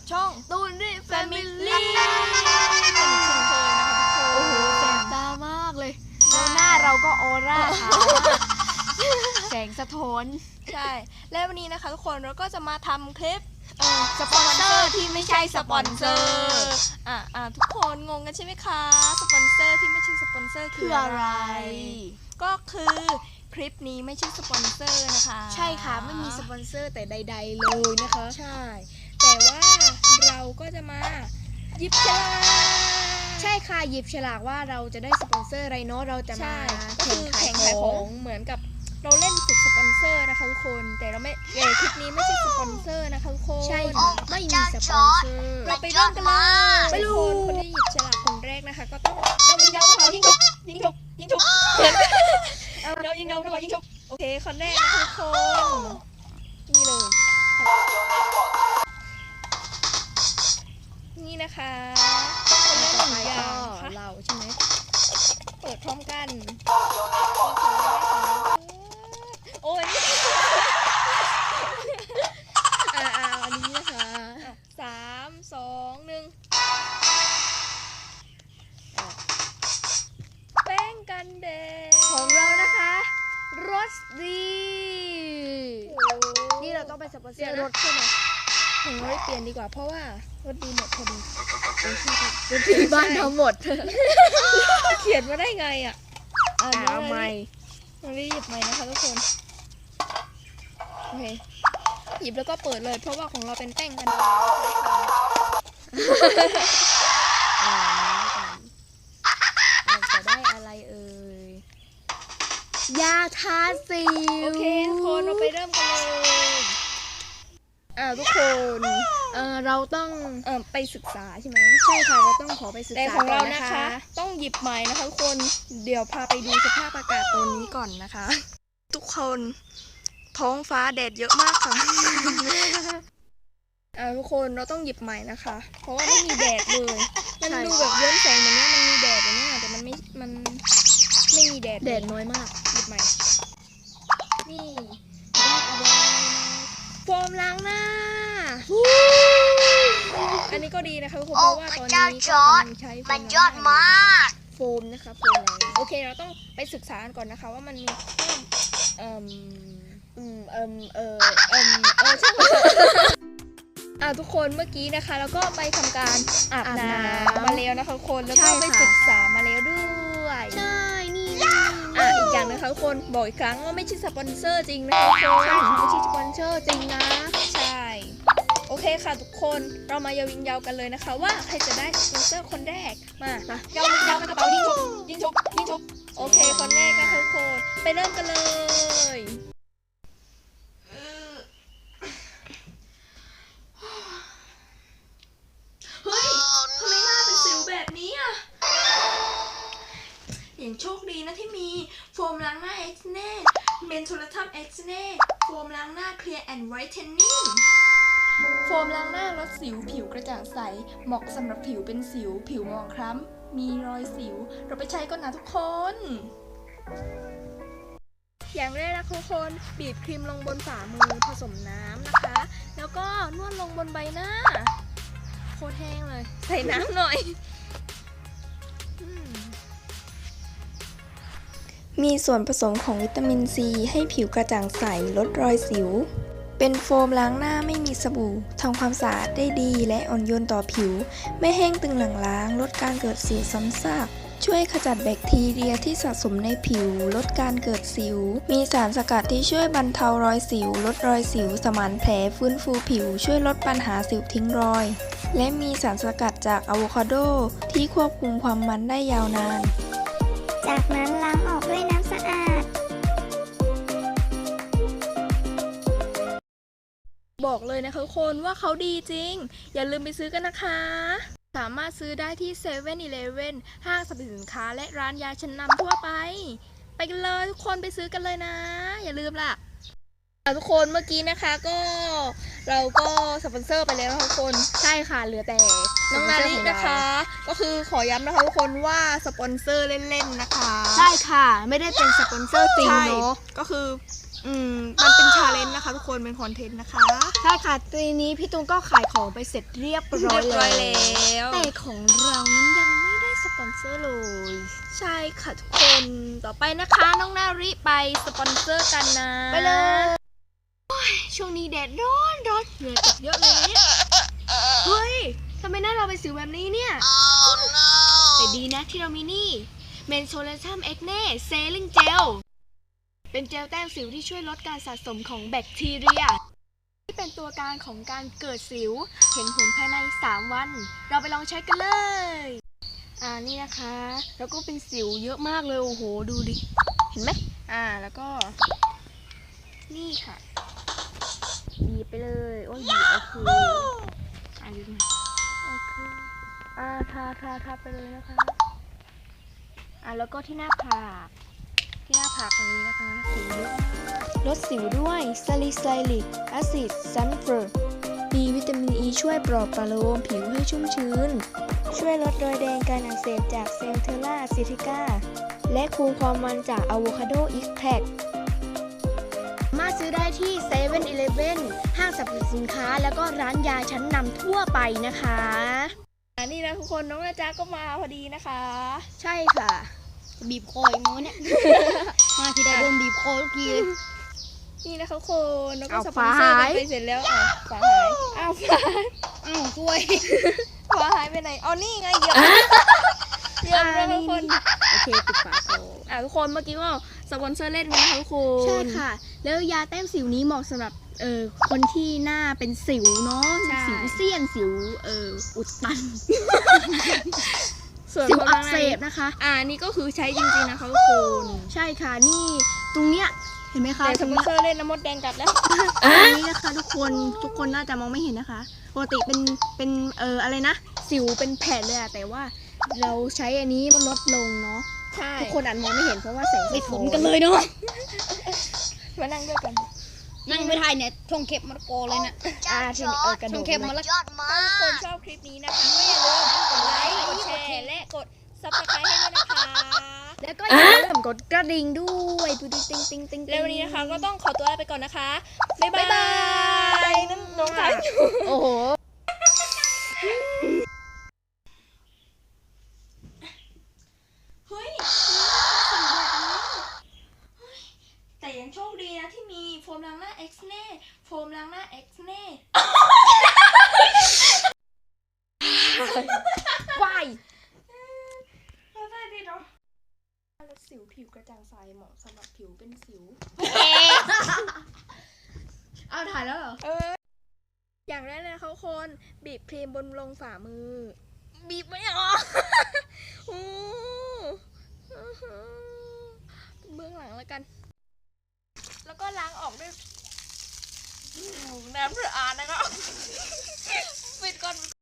กับช่องตูนดิแฟมิ Family ลี่เป็นเช่นเคยนะคะทุกคนโอ้โหแสบตามากเลยแล้วหน้าเราก็ออร่าขาวมากแสงสะท้อนใช่ และวันนี้นะคะทุกคนเราก็จะมาทำคลิปเออสปอนเซอร์ที่ไม่ใช่สปอนเซอร์อะอะทุกคนงงกันใช่ไหมคะ สปอนเซอร์ที่ไม่ใช่สปอนเซอร์คืคือออะอะไรไร ก็คือคลิปนี้ไม่ใช่สปอนเซอร์นะคะ ใช่ค่ะ ไม่มีสปอนเซอร์แต่ใด ๆ เลยนะคะ ใช่ แต่ว่าเราก็จะมาหยิบฉลากใช่ค่ะหยิบฉลากว่าเราจะได้สปอนเซอร์อะไรเนาะเราจะใช่มาก็คือแข่งขายของเหมือนกับเราเล่นฝึกสปอนเซอร์นะคะทุกคน แต่เราไม่เออคลิปนี้ไม่ใช่สปอนเซอร์นะคะทุกคนใช่ค่ะไม่มีสปอนเซอร์ เราไปเริ่มกันเลยไปทุลูกกคนคนที่หยิบฉลากคนแรกนะคะ ก็ต้องเรายิงยาวเรายิงฉุกยิงฉุกยิงฉุกเอาเรายิงยาวเรายิงฉุกโอเคคนแรกนะคะทุกคนนี่เลย นี่นะคะคนแรกหนึ่งอย่างค่ะเราใช่ไหมเปิดพร้อมกัน โอ้ยอ่าอ่าอันนี้นะคะสามสองหนึ่งแป้งกันแดดของเรานะคะรสดีโอ้นี่เราต้องไปสปอนเซเปลี่อยนร์รรถถใช่ไหม ผมไม่เปลี่ยนดีกว่าเพราะว่ารถดีหมดพอดีรถที่บ้านทั้งหมด เขียนมาได้ไงอะอ่าเอาไม่มันไม่หยิบใหม่นะคะทุกคนโอเคหยิบแล้วก็เปิดเลย เพราะว่าของเราเป็นแป้งกันแดดอ่าเราจะได้อะไรเอ่ยยาทาสิวโอเคทุกคน อ่าทุกคนเออเราต้องเออไปศึกษาใช่ไหมใช่ค่ะเราต้องขอไปศึกแต่ษาของเราก่นะคะ ต้องหยิบใหม่นะคะทุกคนเดี๋ยวพาไปดูสภาพอากาศตัวนี้ก่อนนะคะ ทุกคน ท้องฟ้าแดดเยอะมากค่ะ อ่าทุกคนเราต้องหยิบใหม่นะคะ เพราะว่าไม่มีแดดเลย มันดูแบบเย้อนแสงแบบเนี้ยมันมีแดดแบบเนี้ยแต่มันไม่มันไม่มีแดดเลยแดดน้อยมาก หยิบใหม่นี่อะไรโฟมล้างหน้าอั นนี้ก็ดีนะคะทุกคนเพราะว่าตอนนี้ก็กำลังใช้โฟมันล้างหยอดมากโฟมนะคะโฟมล้างหน้าโอเคเราต้องไปศึกษากันก่อนนะคะ ว่ามันมีเพิ่มเอ่มอืมเอิมเออเอ่มเออช่างมันเถอะอ่าทุกคนเมื่อกี้นะคะ แล้วก็ไปทำการอาบอาบน้น้ำำมาแล้วนะคะทุกคนแล้วใช่ก็ไปค่ะศึกษามาแล้วด้วยใช่นี่อะอีกอย่างนะคะทุกคนบอกอีกครั้งว่าไม่ใช่สปอนเซอร์จริงนะคะทุกคนไม่ใช่สปอนเซอร์จริงนะใช่โอ เคค่ะทุกคนเรามายาวยิงยาวกันเลยนะคะ ว่าใครจะได้สปอนเซอร์คนแรกมามายาวยิงยาวมากระเป๋ายิงชุบยิงชุบยิงชุบโอเค คนแรกนะคะทุกคนไปเริ่มกันเลยเฮ้ยทำไมหน้าเป็นสิวแบบนี้อะอย่างโชคดีนะที่มีโฟมล้างหน้าเอ็กซ์เน่เมนโทรทัมเอ็กซ์เน่โฟมล้างหน้าเคลียร์แอนด์ไวท์เทนนิ่ง โฟมล้างหน้าลดสิวผิวกระจ่างใส เหมาะสำหรับผิวเป็นสิว ผิวหมองคล้ำ มีรอยสิว เราไปใช้ก่อนนะทุกคน อย่างแรกนะทุกคนบีบครีมลงบนฝ่ามือผสมน้ำนะคะ แล้วก็นวดลงบนใบหน้า โคตรแห้งเลย ใส่น้ำหน่อยมีส่วนผสมของวิตามินซีให้ผิวกระจ่างใสลดรอยสิว เป็นโฟมล้างหน้าไม่มีสบู่ทำความสะอาดได้ดีและอ่อนโยนต่อผิว ไม่แห้งตึงหลังล้าง ลดการเกิดสิวซ้ำซากช่วยขจัดแบคทีเรียที่สะสมในผิว ลดการเกิดสิว มีสารสกัดที่ช่วยบรรเทารอยสิว ลดรอยสิว สมานแผลฟื้นฟูผิว ช่วยลดปัญหาสิวทิ้งรอย และมีสารสกัดจากอะโวคาโด ที่ควบคุมความมันได้ยาวนาน จากนั้นล้างออกด้วยน้ำสะอาด บอกเลยนะคะทุกคนว่าเขาดีจริง อย่าลืมไปซื้อกันนะคะ สามารถซื้อได้ที่7 e เ e ่ e อห้างสรรพสินค้าและร้านยาชั้นนำทั่วไป ไปกันเลยทุกคนไปซื้อกันเลยนะ อย่าลืมล่ะอะทุกคนเมื่อกี้นะคะก็เราก็สปอนเซอร์ไปแล้วนะคะทุกคนใช่ค่ะเหลือแต่น้องนาลินะคะ ก็คือขอย้ำนะคะทุกคนว่าสปอนเซอร์เล่นๆนะคะ ใช่ค่ะ ไม่ได้เป็นสปอนเซอร์จริงใช่เนาะก็คือ อืมมันเป็นชาเลนจ์นะคะ ทุกคนเป็นคอนเทนต์นะคะ ใช่ค่ะทีนี้พี่ตูนก็ขายของไปเสร็จเรียบร้อยเรียบร้อยแล้ว แต่ของเรานั้นยังไม่ได้สปอนเซอร์เลย ใช่ค่ะทุกคนต่อไปนะคะน้องนาริไปสปอนเซอร์กันนะ ไปเลยโอ้ยช่วงนี้แดดร้อนร้อนเหงื่อตกเยอะเลยนะเนี่ยเฮ้ยทำไมหน้าเราเป็นสิวแบบนี้เนี่ย แต่ดีนะที่เรามีนี่เมนโซเลชัมเอ็กเน่เซลิงเจล เป็นเจลแต้มสิวที่ช่วยลดการสะสมของแบคทีเรีย ที่เป็นตัวการของการเกิดสิว เห็นผลภายใน 3 วัน เราไปลองใช้กันเลย อ่านี่นะคะ แล้วก็เป็นสิวเยอะมากเลย โอ้โห ดูดิ เห็นไหมอ่าแล้วก็ นี่ค่ะบีบไปเลย โอ้ยบีบโอเคอ่าดูหน่อยโอเคอ่าทาทาทาไปเลยนะคะ อ่าแล้วก็ที่หน้าผากที่หน้าผากตรงนี้นะคะ ลดสิวด้วยซาลิไซลิกแอซิดซัลเฟอร์มีวิตามินอ e ีช่วยปลอบประโลมผิวให้ชุ่มชื้น ช่วยลดรอยแดงการอักเสบจากเซนเทอร่าซิติก้า และคูณความมันจากอะโวคาโดอีกแทกสามารถซื้อได้ที่7 e เ e ่ e อห้างสรรพสินค้า แล้วก็ร้านยาชั้นนำทั่วไปนะคะอันนี้นะทุกคนน้องนาจาก็มาพอดีนะคะ ใช่ค่ะ บีบคออีกมั้งเนี่ยมาทีใดโดนบีบคอทุกทีเลย นี่นะคะทุกคนแล้วก็เอาสปอนเซอร์ฝากัหายนไปเสร็จแล้วอะฝาหายอ้าวฝาอ้าวช่วยฝาหายไปไหนเอานี่ไงเหยียบเหยียบแล้วทุกคนโอเคปิดฝาโซอะทุกคนเมื่อกี้ก็สปอนเซอร์เล่นกันนะคะทุกคนใช่ค่ะ แล้วยาแต้มสิวนี้เหมาะสำหรับเอ่อคนที่หน้าเป็นสิวเนาะใช่สิวเซียนสิวเอ่ออุดตันส่วนสิวคนอัข้ากงในเสบนะคะ อ่านี่ก็คือใช้จริงๆนะคะทุกคนใช่ค่ะนี่ตรงเนี้ย เห็นไหมคะแต่สตรงปอนเนี้ยเซอร์เล่นน้ำมดแดงกัดแล้วตรงนี้นะคะ ทุกคนทุกคนน่าจะมองไม่เห็นนะคะปกติเป็นเป็นเอ่ออะไรนะ สิวเป็นแผ่นเลยอะแต่ว่าเราใช้อันนี้มันลดลงเนาะใช่ทุกคนอาจมองไม่เห็นเพราะว่าแสงไม่สสะท้อนกันเลยเนาะมานั่งด้วยกัน นั่งไม่ได้เนี่ยทงเข็บมะละกอเลยเนี่ยอ่าทีนี้เออกระทดูงกเข็บมะละกอถ้าทุกคนชอบคลิปนี้นะคะก็อย่าลืมกดไลค์กดแชร์และกด ซับสไครต์ให้ด้วยนะคะ แล้วก็อย่าลืมกดกระดิ่งด้วยปุ๊ดติ๊งติ๊งติ๊งแล้ววันนี้นะคะก็ต้องขอตัวลาไปก่อนนะคะ บ๊ายบาย นั่นน้องถ่ายอยู่ โอ้โห เฮ้ยสั่งแบบนี้เฮ้ยแต่ยังโชคดีนะที่มีโฟมล้างหน้า X เน่โฟมล้างหน้า X เน่ วาย เราได้ดีเนาะแล้วสิว ผิวกระจ่างใสเหมาะสำหรับผิวเป็นสิว เอาถ่ายแล้วเหรอ เออ อย่างแรกเลยนะคะทุกคนบีบครีมบนลงฝ่ามือ บีบไม่ออกอู้อื้อหือเบื้องหลังแล้วกัน แล้วก็ล้างออกด้วยน้ำสะอาดนะครับปิดก่อน